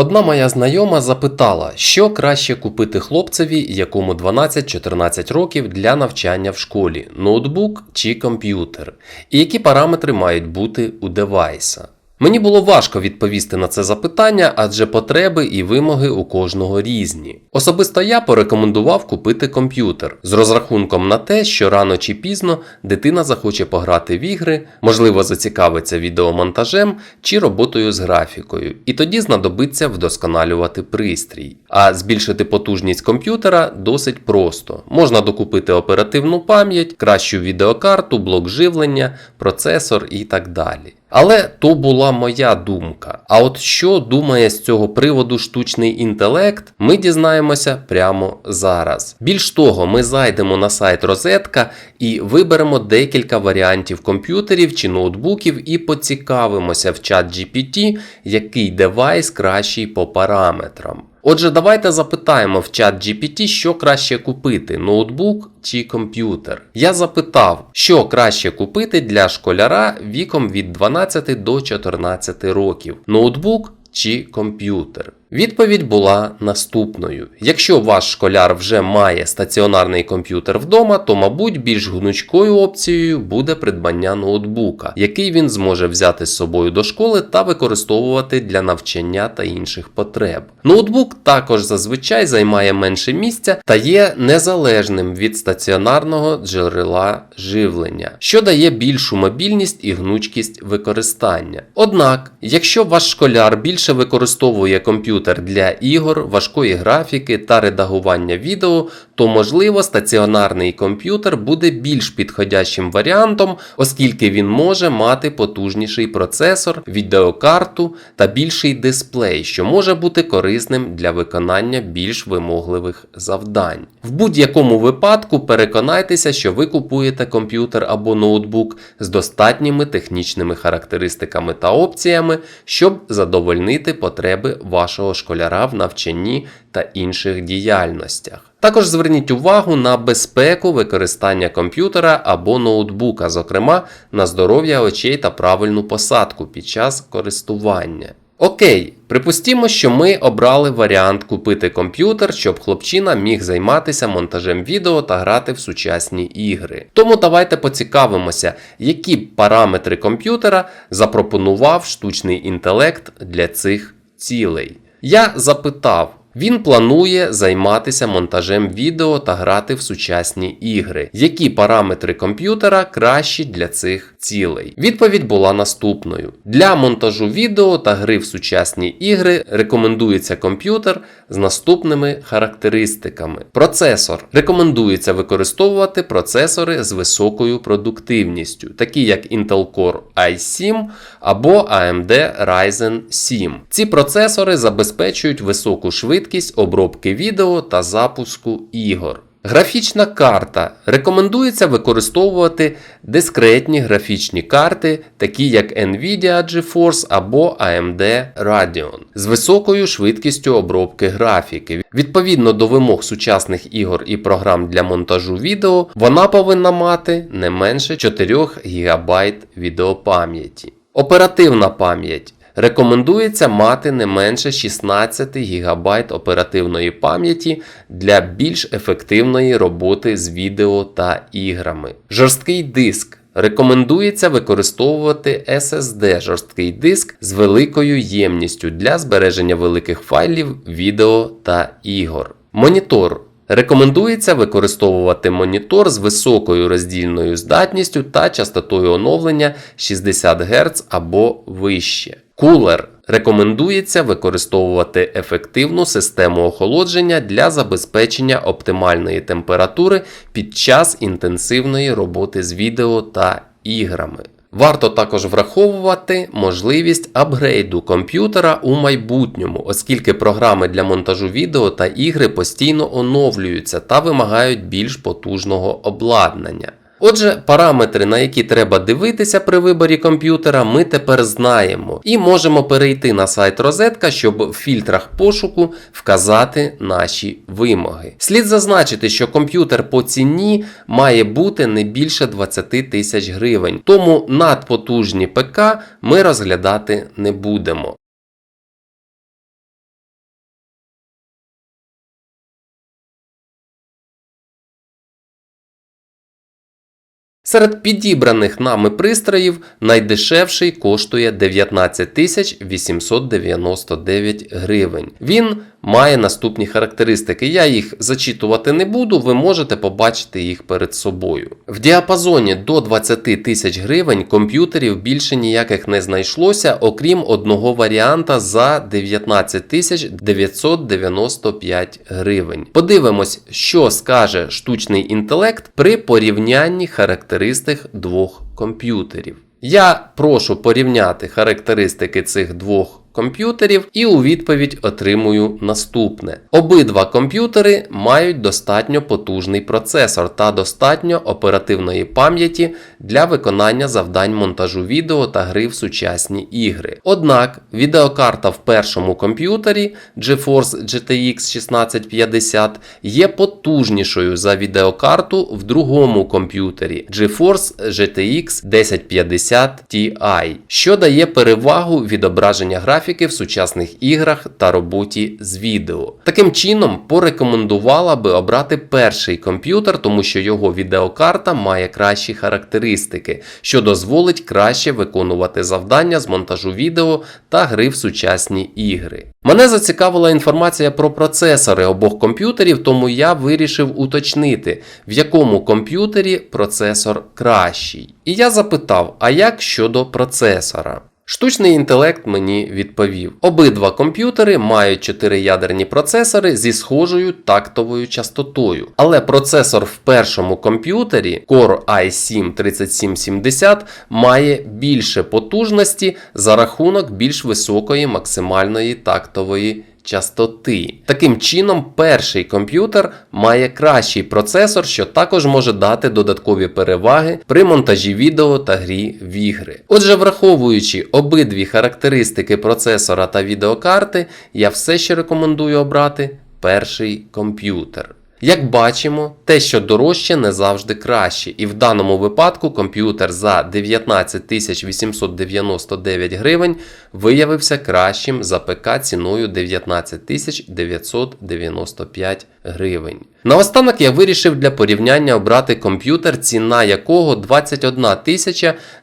Одна моя знайома запитала, що краще купити хлопцеві, якому 12-14 років для навчання в школі ноутбук чи комп'ютер, і які параметри мають бути у девайса. Мені було важко відповісти на це запитання, адже потреби і вимоги у кожного різні. Особисто я порекомендував купити комп'ютер з розрахунком на те, що рано чи пізно дитина захоче пограти в ігри, можливо, зацікавиться відеомонтажем чи роботою з графікою, і тоді знадобиться вдосконалювати пристрій. А збільшити потужність комп'ютера досить просто. Можна докупити оперативну пам'ять, кращу відеокарту, блок живлення, процесор і так далі. Але то була моя думка. А от що думає з цього приводу штучний інтелект, ми дізнаємося прямо зараз. Більш того, ми зайдемо на сайт Розетка і виберемо декілька варіантів комп'ютерів чи ноутбуків і поцікавимося в чат GPT, який девайс кращий по параметрам. Отже, давайте запитаємо в чат GPT, що краще купити: ноутбук чи комп'ютер. Я запитав, що краще купити для школяра віком від 12 до 14 років: ноутбук чи комп'ютер. Відповідь була наступною: якщо ваш школяр вже має стаціонарний комп'ютер вдома, то, мабуть, більш гнучкою опцією буде придбання ноутбука, який він зможе взяти з собою до школи та використовувати для навчання та інших потреб. Ноутбук також зазвичай займає менше місця та є незалежним від стаціонарного джерела живлення, що дає більшу мобільність і гнучкість використання. Однак, якщо ваш школяр більше використовує комп'ютер, комп'ютер для ігор, важкої графіки та редагування відео, то можливо стаціонарний комп'ютер буде більш підходящим варіантом, оскільки він може мати потужніший процесор, відеокарту та більший дисплей, що може бути корисним для виконання більш вимогливих завдань. В будь-якому випадку переконайтеся, що ви купуєте комп'ютер або ноутбук з достатніми технічними характеристиками та опціями, щоб задовольнити потреби вашого школяра в навчанні та інших діяльностях. Також зверніть увагу на безпеку використання комп'ютера або ноутбука, зокрема на здоров'я очей та правильну посадку під час користування. Окей, припустімо, що ми обрали варіант купити комп'ютер, щоб хлопчина міг займатися монтажем відео та грати в сучасні ігри. Тому давайте поцікавимося, які параметри комп'ютера запропонував штучний інтелект для цих цілей. Я запитав. Він планує займатися монтажем відео та грати в сучасні ігри. Які параметри комп'ютера кращі для цих цілей? Відповідь була наступною: для монтажу відео та гри в сучасні ігри рекомендується комп'ютер з наступними характеристиками. Процесор рекомендується використовувати процесори з високою продуктивністю, такі як Intel Core i7 або AMD Ryzen 7. Ці процесори забезпечують високу швидкість швидкість обробки відео та запуску ігор. Графічна карта. Рекомендується використовувати дискретні графічні карти, такі як Nvidia GeForce або AMD Radeon, з високою швидкістю обробки графіки. Відповідно до вимог сучасних ігор і програм для монтажу відео, вона повинна мати не менше 4 ГБ відеопам'яті. Оперативна пам'ять. Рекомендується мати не менше 16 ГБ оперативної пам'яті для більш ефективної роботи з відео та іграми. Жорсткий диск. Рекомендується використовувати SSD жорсткий диск з великою ємністю для збереження великих файлів, відео та ігор. Монітор. Рекомендується використовувати монітор з високою роздільною здатністю та частотою оновлення 60 Гц або вище. Кулер рекомендується використовувати ефективну систему охолодження для забезпечення оптимальної температури під час інтенсивної роботи з відео та іграми. Варто також враховувати можливість апгрейду комп'ютера у майбутньому, оскільки програми для монтажу відео та ігри постійно оновлюються та вимагають більш потужного обладнання. Отже, параметри, на які треба дивитися при виборі комп'ютера, ми тепер знаємо і можемо перейти на сайт Розетка, щоб в фільтрах пошуку вказати наші вимоги. Слід зазначити, що комп'ютер по ціні має бути не більше 20 тисяч гривень, тому надпотужні ПК ми розглядати не будемо. Серед підібраних нами пристроїв найдешевший коштує 19 тисяч 899 гривень. Він має наступні характеристики. Я їх зачитувати не буду, ви можете побачити їх перед собою. В діапазоні до 20 тисяч гривень комп'ютерів більше ніяких не знайшлося, окрім одного варіанта за 19 тисяч 995 гривень. Подивимось, що скаже штучний інтелект при порівнянні характеристик двох комп'ютерів. Я прошу порівняти характеристики цих двох комп'ютерів і у відповідь отримую наступне. Обидва комп'ютери мають достатньо потужний процесор та достатньо оперативної пам'яті для виконання завдань монтажу відео та гри в сучасні ігри. Однак відеокарта в першому комп'ютері GeForce GTX 1650 є потужнішою за відеокарту в другому комп'ютері GeForce GTX 1050 Ti, що дає перевагу відображення графіки в сучасних іграх та роботі з відео. Таким чином, порекомендувала би обрати перший комп'ютер, тому що його відеокарта має кращі характеристики, що дозволить краще виконувати завдання з монтажу відео та гри в сучасні ігри. Мене зацікавила інформація про процесори обох комп'ютерів, тому я вирішив уточнити, в якому комп'ютері процесор кращий. І я запитав, а як щодо процесора? Штучний інтелект мені відповів: обидва комп'ютери мають 4-ядерні процесори зі схожою тактовою частотою. Але процесор в першому комп'ютері Core i7 3770 має більше потужності за рахунок більш високої максимальної тактової частоти. Таким чином, перший комп'ютер має кращий процесор, що також може дати додаткові переваги при монтажі відео та грі в ігри. Отже, враховуючи обидві характеристики процесора та відеокарти, я все ще рекомендую обрати перший комп'ютер. Як бачимо, те, що дорожче, не завжди краще, і в даному випадку комп'ютер за 19 899 гривень виявився кращим за п.к. ціною 19 995 гривень. Наостанок я вирішив для порівняння обрати комп'ютер, ціна якого 21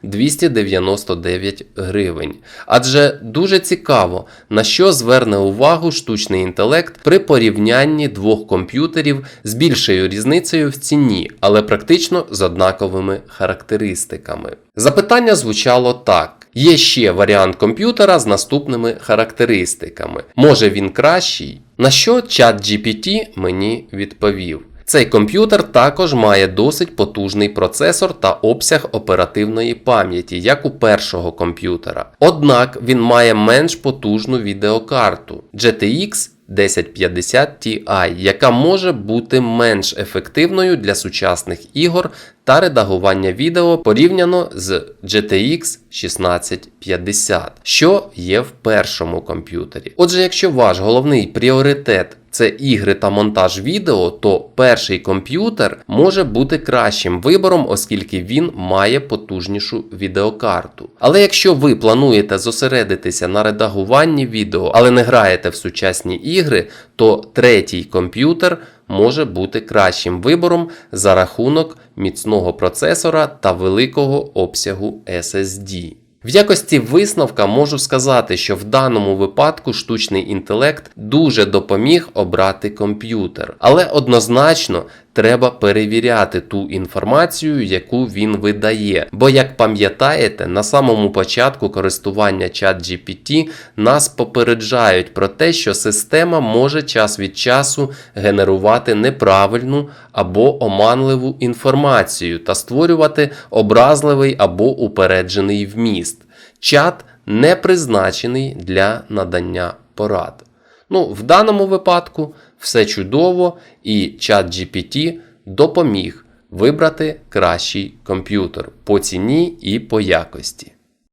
299 гривень. Адже дуже цікаво, на що зверне увагу штучний інтелект при порівнянні двох комп'ютерів з більшою різницею в ціні, але практично з однаковими характеристиками. Запитання звучало так. Є ще варіант комп'ютера з наступними характеристиками. Може він кращий? На що чат GPT мені відповів. Цей комп'ютер також має досить потужний процесор та обсяг оперативної пам'яті, як у першого комп'ютера. Однак він має менш потужну відеокарту GTX 1050 Ti, яка може бути менш ефективною для сучасних ігор та редагування відео порівняно з GTX 1650, що є в першому комп'ютері. Отже, якщо ваш головний пріоритет це ігри та монтаж відео, то перший комп'ютер може бути кращим вибором, оскільки він має потужнішу відеокарту. Але якщо ви плануєте зосередитися на редагуванні відео, але не граєте в сучасні ігри, то третій комп'ютер може бути кращим вибором за рахунок міцного процесора та великого обсягу SSD. В якості висновка можу сказати, що в даному випадку штучний інтелект дуже допоміг обрати комп'ютер, але однозначно треба перевіряти ту інформацію, яку він видає. Бо, як пам'ятаєте, на самому початку користування ChatGPT нас попереджають про те, що система може час від часу генерувати неправильну або оманливу інформацію та створювати образливий або упереджений вміст. Чат не призначений для надання порад. Ну, в даному випадку все чудово, і чат GPT допоміг вибрати кращий комп'ютер по ціні і по якості.